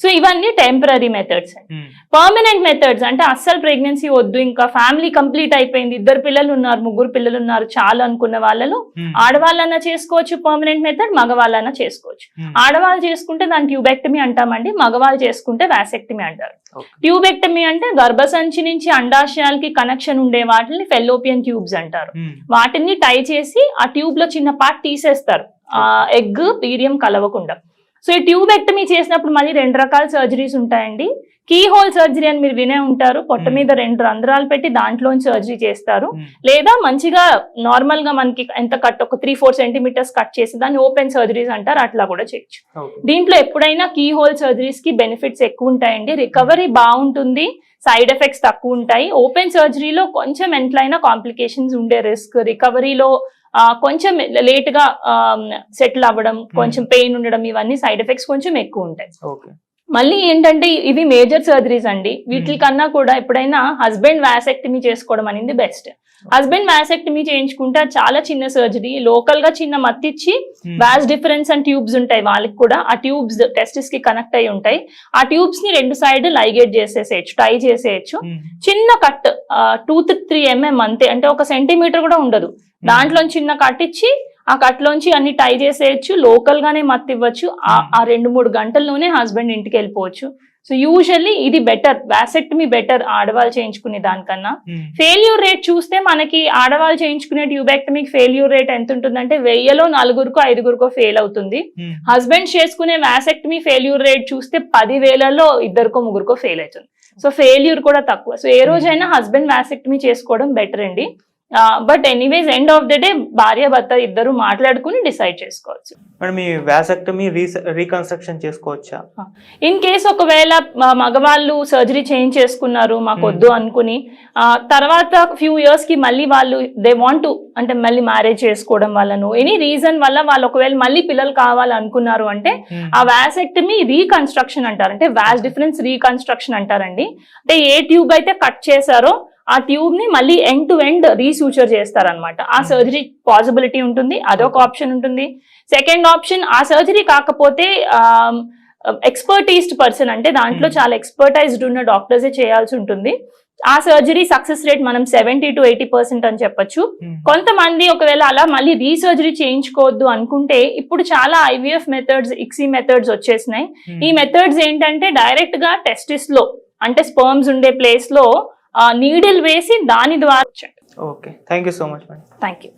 So ఇవన్నీ temporary methods permanent methods అంటే అస్సలు ప్రెగ్నెన్సీ వద్దు ఇంకా ఫ్యామిలీ కంప్లీట్ అయిపోయింది ఇద్దరు పిల్లలు ఉన్నారు ముగ్గురు పిల్లలు ఉన్నారు చాలు అనుకున్న వాళ్ళలో ఉమ్, ఆడవాళ్ళన్నా చేసుకోవచ్చు పర్మనెంట్ మెథడ్ మగవాళ్ళన్నా చేసుకోవచ్చు. ఉమ్, ఆడవాళ్ళు చేసుకుంటే దాన్ని ట్యూబెక్టమీ అంటామండి మగవాళ్ళు చేసుకుంటే వ్యాసెక్టమీ అంటారు. ట్యూబెక్టమీ అంటే గర్భసంచి నుంచి అండాశయాలకి కనెక్షన్ ఉండే వాటిని ఫెల్లోపియన్ ట్యూబ్స్ అంటారు. ఉమ్, వాటిని టై చేసి ఆ ట్యూబ్లో చిన్న పార్ట్ తీసేస్తారు. ఎగ్ పీరియం కలవకుండా. సో ఈ ట్యూబెక్టమీ చేసినప్పుడు మళ్ళీ రెండు రకాల సర్జరీస్ ఉంటాయండి. కీ హోల్ సర్జరీ అని మీరు వినే ఉంటారు. పొట్ట. మీద రెండు రంధ్రాలు పెట్టి దాంట్లో సర్జరీ చేస్తారు. లేదా మంచిగా నార్మల్గా మనకి ఎంత కట్ ఒక త్రీ ఫోర్ సెంటీమీటర్స్ కట్ చేసి దాన్ని ఓపెన్ సర్జరీస్ అంటారు. అట్లా కూడా చేయొచ్చు. దీంట్లో ఎప్పుడైనా కీ హోల్ సర్జరీస్కి బెనిఫిట్స్ ఎక్కువ ఉంటాయండి. రికవరీ బాగుంటుంది. సైడ్ ఎఫెక్ట్స్ తక్కువ ఉంటాయి. ఓపెన్ సర్జరీలో కొంచెం ఎంట్లైనా కాంప్లికేషన్స్ ఉండే రిస్క్ రికవరీలో కొంచెం లేట్గా సెటిల్ అవ్వడం కొంచెం పెయిన్ ఉండడం ఇవన్నీ సైడ్ ఎఫెక్ట్స్ కొంచెం ఎక్కువ ఉంటాయి. ఓకే. మళ్ళీ ఏంటంటే ఇవి మేజర్ సర్జరీస్ అండి. వీటి కన్నా కూడా ఎప్పుడైనా హస్బెండ్ వ్యాసెక్టమీ చేసుకోవడం అనేది బెస్ట్ హస్బెండ్ వ్యాసెక్టమీ చేయించుకుంటే చాలా చిన్న సర్జరీ లోకల్గా చిన్న మత్తిచ్చి వ్యాస్ డిఫరెన్స్ అండ్ ట్యూబ్స్ ఉంటాయి వాళ్ళకి కూడా. ఆ ట్యూబ్స్ టెస్టిస్కి కనెక్ట్ అయి ఉంటాయి. ఆ ట్యూబ్స్ని రెండు సైడ్ లైగేట్ చేసేసేయచ్చు టై చేసేయచ్చు. చిన్న కట్ టూ త్రీ ఎంఎం అంతే. అంటే ఒక సెంటీమీటర్ కూడా ఉండదు. దాంట్లో చిన్న కట్ ఇచ్చి ఆ కట్ లోంచి అన్ని టై చేసేయచ్చు లోకల్ గానే మత్తి ఇవ్వచ్చు. ఆ- Hmm. ఆ రెండు మూడు గంటల్లోనే హస్బెండ్ ఇంటికి వెళ్ళిపోవచ్చు. సో యూజువల్లీ ఇది బెటర్ వ్యాసెక్టమీ బెటర్ ఆడవాళ్ళు చేయించుకునే దానికన్నా. ఫెయిల్యూర్ రేట్ చూస్తే మనకి ఆడవాళ్ళు చేయించుకునే ట్యూబెక్టమీకి ఫెయిల్యూర్ రేట్ ఎంత ఉంటుందంటే వెయ్యిలో నలుగురికో ఐదుగురికో ఫెయిల్ అవుతుంది. హస్బెండ్ చేసుకునే వ్యాసెక్టమీ ఫెయిల్యూర్ రేట్ చూస్తే పది వేలలో ఇద్దరికో ముగ్గురికో ఫెయిల్ అవుతుంది. సో ఫెయిల్యూర్ కూడా తక్కువ. సో ఏ రోజైనా హస్బెండ్ వ్యాసెక్టమీ చేసుకోవడం బెటర్ అండి. But anyways end of the day భార్య భర్త ఇద్దరు మాట్లాడుకుని డిసైడ్ చేసుకోవచ్చు. మేడం ఈ వ్యాసెక్టమీ రీకన్స్ట్రక్షన్ చేసుకోవచ్చా? ఇన్ కేస్ ఒకవేళ మగవాళ్ళు సర్జరీ చేంజ్ చేసుకున్నారు మాకు వద్దు అనుకుని ఆ, తర్వాత ఫ్యూ ఇయర్స్కి మళ్ళీ వాళ్ళు దే వాంట్ టు అంటే మళ్ళీ మ్యారేజ్ చేసుకోవడం వల్లను ఎనీ రీజన్ వల్ల వాళ్ళు ఒకవేళ మళ్ళీ పిల్లలు కావాలనుకున్నారు అంటే ఉమ్, ఆ వ్యాసెక్టమీ రీకన్స్ట్రక్షన్ అంటారు. అంటే వ్యాస్ డిఫరెన్స్ రీకన్స్ట్రక్షన్ అంటారండి. అంటే ఏ ట్యూబ్ అయితే కట్ చేశారో ఆ ట్యూబ్ని మళ్ళీ ఎండ్ టు ఎండ్ రీసూచర్ చేస్తారనమాట ఆ Hmm. సర్జరీ పాసిబిలిటీ ఉంటుంది అదొక ఆప్షన్ ఉంటుంది. సెకండ్ ఆప్షన్ ఆ సర్జరీ కాకపోతే ఎక్స్పర్టైజ్డ్ పర్సన్ అంటే దాంట్లో Hmm. చాలా ఎక్స్పర్టైజ్డ్ ఉన్న డాక్టర్సే చేయాల్సి ఉంటుంది. ఆ సర్జరీ సక్సెస్ రేట్ మనం సెవెంటీ టు ఎయిటీ పర్సెంట్ అని చెప్పొచ్చు. ఉమ్, కొంతమంది ఒకవేళ అలా మళ్ళీ రీసర్జరీ చేయించుకోవద్దు అనుకుంటే ఇప్పుడు చాలా ఐవీఎఫ్ మెథడ్స్ ఇక్సీ మెథడ్స్ వచ్చేసినాయి. ఈ మెథడ్స్ ఏంటంటే డైరెక్ట్గా టెస్టిస్లో అంటే స్పర్మ్స్ ఉండే ప్లేస్లో నీడిల్ వేసి దాని ద్వారా okay thank you so much madam thank you